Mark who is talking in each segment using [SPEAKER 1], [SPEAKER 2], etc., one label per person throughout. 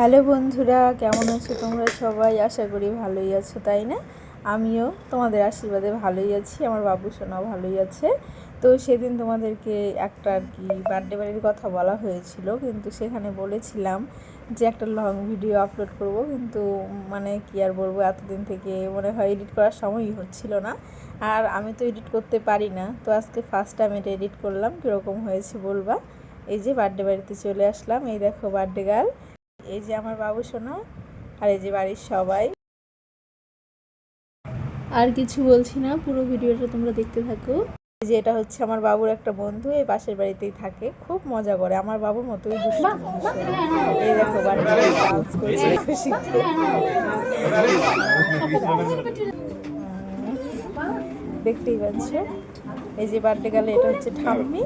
[SPEAKER 1] Hello বন্ধুরা, কেমন আছো তোমরা সবাই? আশা করি ভালোই আছো, তাই না? আমিও তোমাদের আশীর্বাদে ভালোই আছি, আমার বাবু সোনাও ভালোই আছে। তো সেদিন তোমাদেরকে একটা আর কি বার্থডে বাড়ির কথা বলা হয়েছিল, কিন্তু সেখানে বলেছিলাম যে একটা লং ভিডিও আপলোড করব, কিন্তু মানে কি আর বলব, এতদিন থেকে মনে হয় এডিট করার সময়ই হচ্ছিল না। আর আমি তো এডিট করতে পারি না, তো আজকে ফার্স্ট টাইম এটা এডিট করলাম, কীরকম হয়েছে বলবা? এই যে বার্থডে বাড়িতে চলে আসলাম, এই দেখো বার্থডে গার্ল এই যে আমার বাবু সোনা আর এই যে বাড়ির সবাই আর কিছু বলছি না পুরো ভিডিওটা তোমরা দেখতে থাকো যে এটা হচ্ছে আমার বাবুর একটা বন্ধু এই পাশের বাড়িতেই থাকে খুব মজা করে আমার বাবুর মতোই এই দেখো বাড়িতে দেখতেই পাচ্ছ। এই যে বার্থডে গেলে এটা হচ্ছে ঠাম্মি।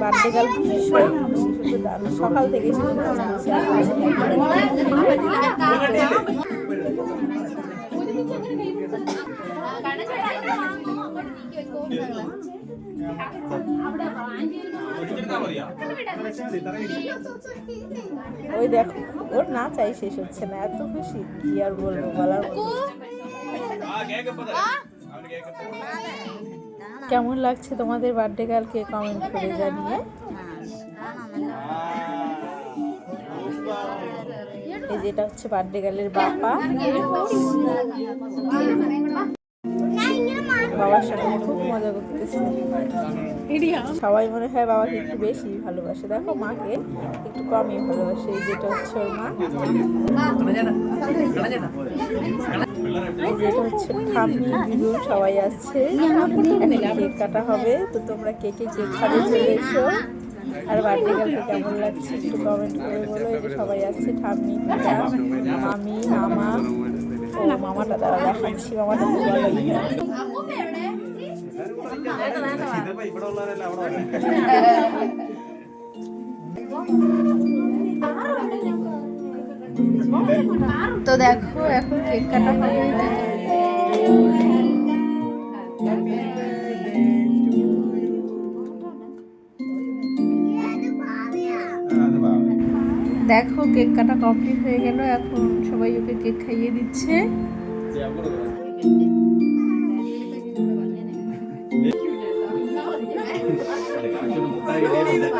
[SPEAKER 1] বার্থডে গাল ভীষণ সকাল থেকে ওই দেখো ওর না চাই শেষ হচ্ছে না এত খুশি। কি আর বলব বলার। কেমন লাগছে তোমাদের বার্থডে কালকে কমেন্ট করে জানিয়ে? এই যেটা হচ্ছে বার্থডে গার্লের বাবা বাবার সাথে খুব মজা করতেছে। সবাই মনে হয় বাবাকে একটু বেশি ভালোবাসে। দেখো মাকে একটু কমই ভালোবাসে যেটা হচ্ছে ওর মা। যেটা হচ্ছে ঠাম্মি, দিদু, সবাই আসছে। কেক কাটা হবে। তো তোমরা কেকে কেক খাবে চলে এসো। আর বার্থডে গার্লকে কেমন লাগছে একটু কমেন্ট করে বলো। এই যে সবাই আসছে, ঠাম্মি, দিদা, মামি ও, মামাটা দ্বারা দেখাচ্ছি, মামাটা তো দেখো, এখন কেক কাটা হবে দেখো কেক কাটা কমপ্লিট হয়ে গেল। এখন সবাই ওকে কেক খাইয়ে দিচ্ছে।